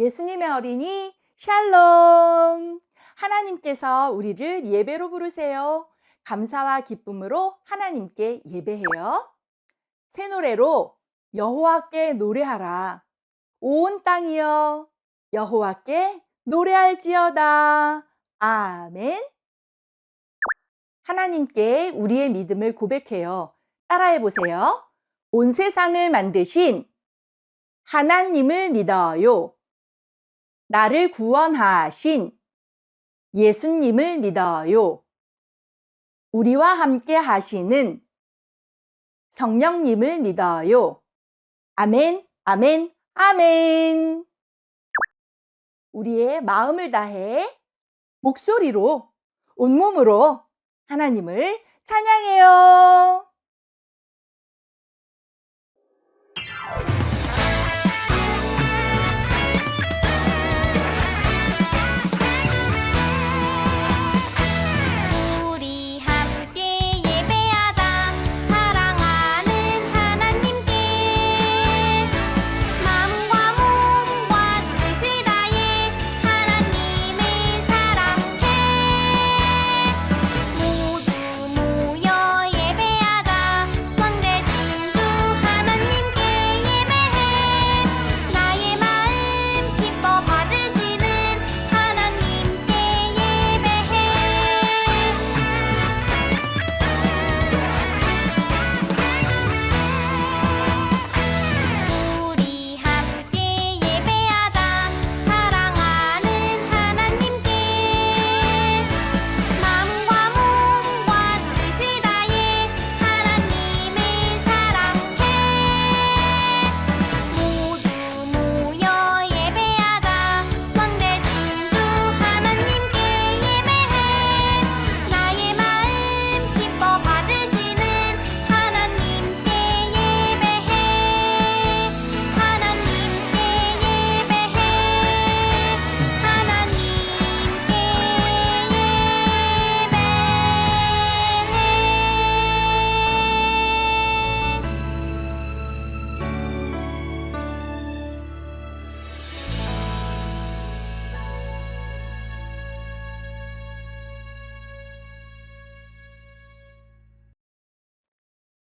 예수님의 어린이 샬롬! 하나님께서 우리를 예배로 부르세요. 감사와 기쁨으로 하나님께 예배해요. 새 노래로 여호와께 노래하라. 온 땅이여 여호와께 노래할지어다. 아멘. 하나님께 우리의 믿음을 고백해요. 따라해 보세요. 온 세상을 만드신 하나님을 믿어요. 나를 구원하신 예수님을 믿어요. 우리와 함께 하시는 성령님을 믿어요. 아멘, 아멘, 아멘. 우리의 마음을 다해 목소리로 온몸으로 하나님을 찬양해요.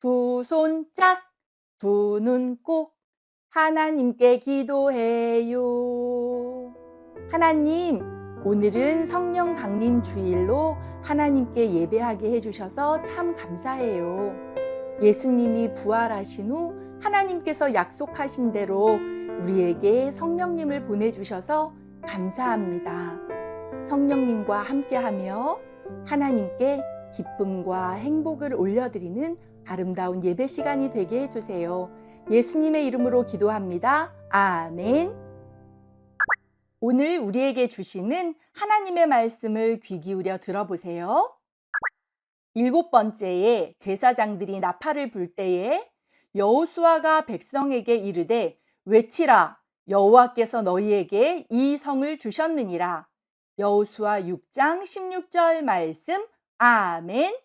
두 손 짝, 두 눈 꼭, 하나님께 기도해요. 하나님, 오늘은 성령 강림 주일로 하나님께 예배하게 해주셔서 참 감사해요. 예수님이 부활하신 후 하나님께서 약속하신 대로 우리에게 성령님을 보내주셔서 감사합니다. 성령님과 함께하며 하나님께 기쁨과 행복을 올려드리는 아름다운 예배 시간이 되게 해주세요. 예수님의 이름으로 기도합니다. 아멘. 오늘 우리에게 주시는 하나님의 말씀을 귀 기울여 들어보세요. 일곱 번째에 제사장들이 나팔을 불 때에 여호수아가 백성에게 이르되 외치라 여호와께서 너희에게 이 성을 주셨느니라. 여호수아 6장 16절 말씀 아멘.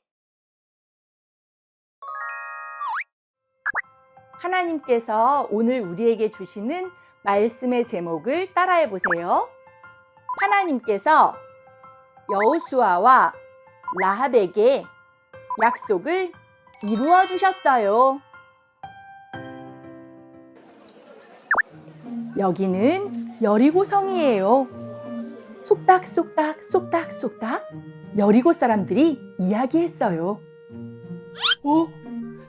하나님께서 오늘 우리에게 주시는 말씀의 제목을 따라해 보세요. 하나님께서 여호수아와 라합에게 약속을 이루어 주셨어요. 여기는 여리고 성이에요. 속닥속닥 속닥속닥 여리고 사람들이 이야기했어요. 어?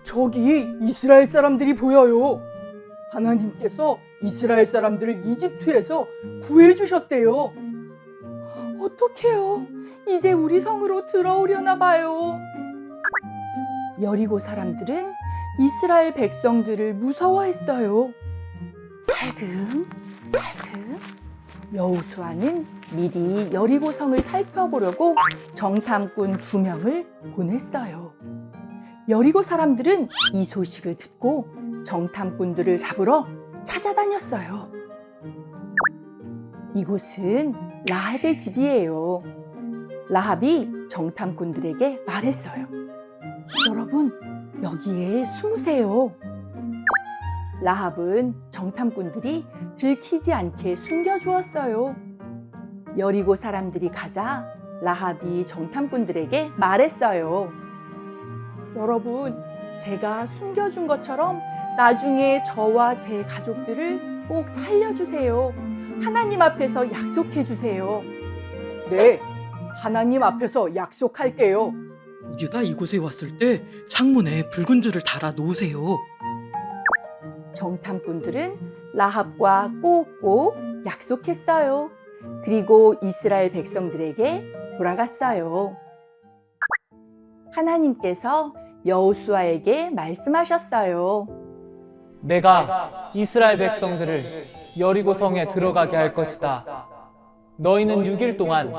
저기 이스라엘 사람들이 보여요. 하나님께서 이스라엘 사람들을 이집트에서 구해 주셨대요. 어떡해요? 이제 우리 성으로 들어오려나 봐요. 여리고 사람들은 이스라엘 백성들을 무서워했어요. 살금 살금 여우수아는 미리 여리고 성을 살펴보려고 정탐꾼 두 명을 보냈어요. 여리고 사람들은 이 소식을 듣고 정탐꾼들을 잡으러 찾아다녔어요. 이곳은 라합의 집이에요. 라합이 정탐꾼들에게 말했어요. 여러분, 여기에 숨으세요. 라합은 정탐꾼들이 들키지 않게 숨겨주었어요. 여리고 사람들이 가자 라합이 정탐꾼들에게 말했어요. 여러분, 제가 숨겨준 것처럼 나중에 저와 제 가족들을 꼭 살려주세요. 하나님 앞에서 약속해 주세요. 네, 하나님 앞에서 약속할게요. 우리가 이곳에 왔을 때 창문에 붉은 줄을 달아 놓으세요. 정탐꾼들은 라합과 꼭꼭 약속했어요. 그리고 이스라엘 백성들에게 돌아갔어요. 하나님께서 여호수아에게 말씀하셨어요. 내가 이스라엘 백성들을 여리고 성에 들어가게 할 것이다. 너희는 6일 동안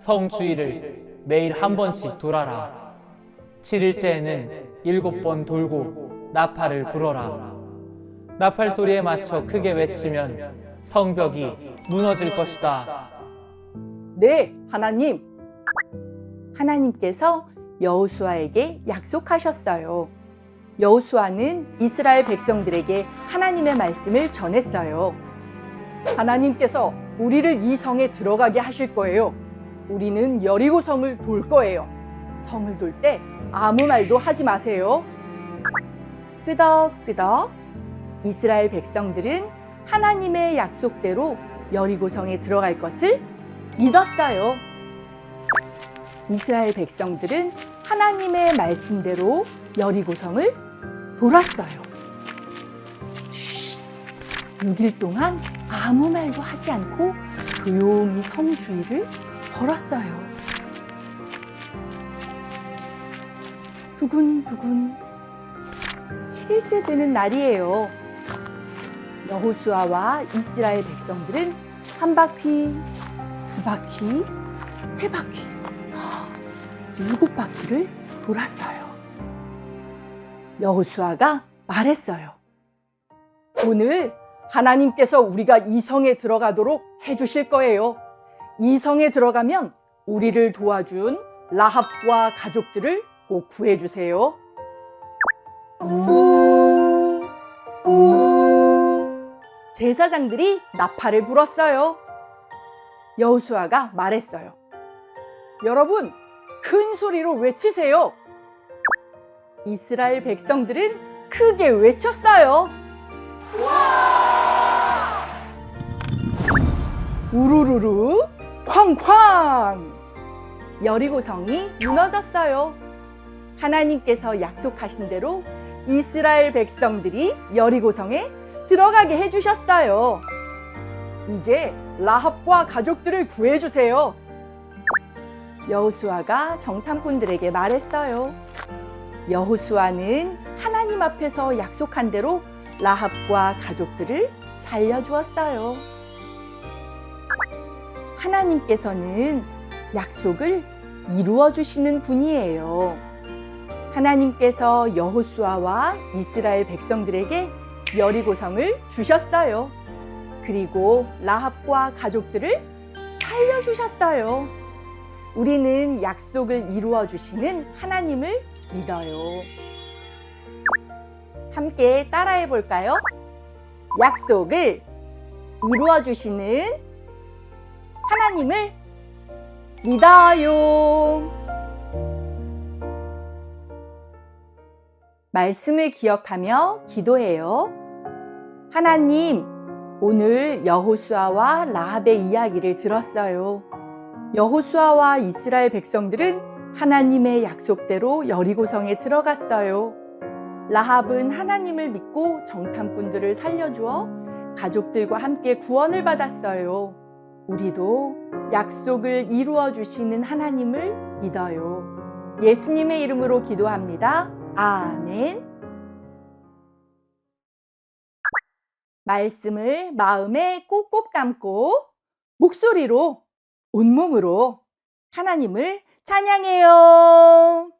성 주위를 매일 한 번씩 돌아라. 7일째에는 일곱 번 돌고 나팔을 불어라. 나팔 소리에 맞춰 크게 외치면 성벽이 무너질 것이다. 네, 하나님. 하나님께서 여호수아에게 약속하셨어요. 여호수아는 이스라엘 백성들에게 하나님의 말씀을 전했어요. 하나님께서 우리를 이 성에 들어가게 하실 거예요. 우리는 여리고 성을 돌 거예요. 성을 돌 때 아무 말도 하지 마세요. 끄덕끄덕 이스라엘 백성들은 하나님의 약속대로 여리고 성에 들어갈 것을 믿었어요. 이스라엘 백성들은 하나님의 말씀대로 여리고성을 돌았어요. 쉿! 6일 동안 아무 말도 하지 않고 조용히 성 주위를 걸었어요. 두근두근 7일째 되는 날이에요. 여호수아와 이스라엘 백성들은 한 바퀴, 두 바퀴, 세 바퀴, 일곱 바퀴를 돌았어요. 여호수아가 말했어요. 오늘 하나님께서 우리가 이 성에 들어가도록 해주실 거예요. 이 성에 들어가면 우리를 도와준 라합과 가족들을 꼭 구해주세요. 우, 우. 제사장들이 나팔을 불었어요. 여호수아가 말했어요. 여러분, 큰 소리로 외치세요. 이스라엘 백성들은 크게 외쳤어요. 우르르르 쾅쾅 여리고성이 무너졌어요. 하나님께서 약속하신 대로 이스라엘 백성들이 여리고성에 들어가게 해주셨어요. 이제 라합과 가족들을 구해주세요. 여호수아가 정탐꾼들에게 말했어요. 여호수아는 하나님 앞에서 약속한 대로 라합과 가족들을 살려주었어요. 하나님께서는 약속을 이루어 주시는 분이에요. 하나님께서 여호수아와 이스라엘 백성들에게 여리고성을 주셨어요. 그리고 라합과 가족들을 살려 주셨어요. 우리는 약속을 이루어 주시는 하나님을 믿어요. 함께 따라해 볼까요? 약속을 이루어 주시는 하나님을 믿어요. 말씀을 기억하며 기도해요. 하나님, 오늘 여호수아와 라합의 이야기를 들었어요. 여호수아와 이스라엘 백성들은 하나님의 약속대로 여리고성에 들어갔어요. 라합은 하나님을 믿고 정탐꾼들을 살려주어 가족들과 함께 구원을 받았어요. 우리도 약속을 이루어 주시는 하나님을 믿어요. 예수님의 이름으로 기도합니다. 아멘. 말씀을 마음에 꼭꼭 담고 목소리로 온몸으로 하나님을 찬양해요.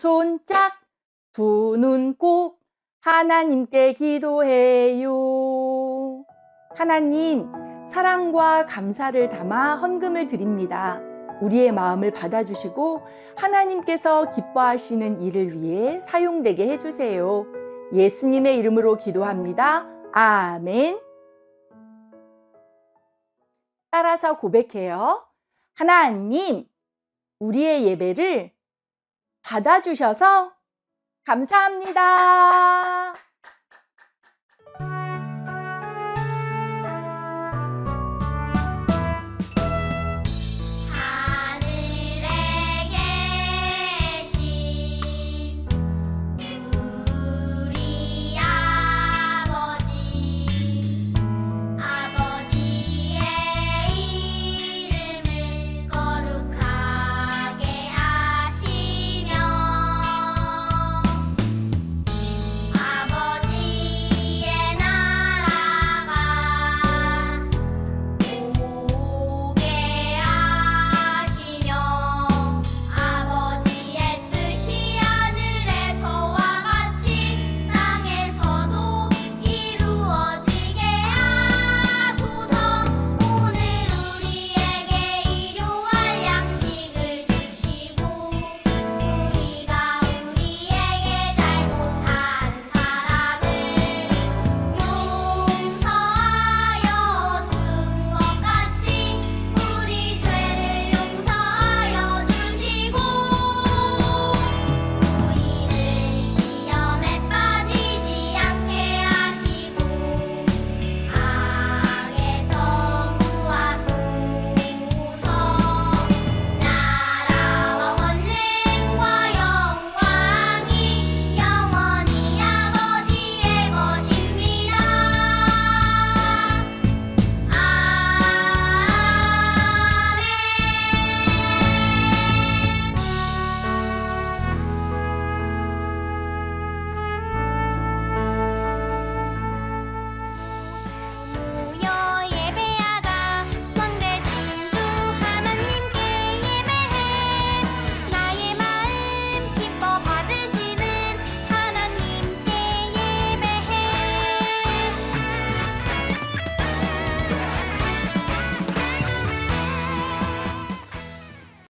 손 짝, 두 눈 꼭 하나님께 기도해요. 하나님, 사랑과 감사를 담아 헌금을 드립니다. 우리의 마음을 받아주시고 하나님께서 기뻐하시는 일을 위해 사용되게 해주세요. 예수님의 이름으로 기도합니다. 아멘. 따라서 고백해요. 하나님, 우리의 예배를 받아주셔서 감사합니다.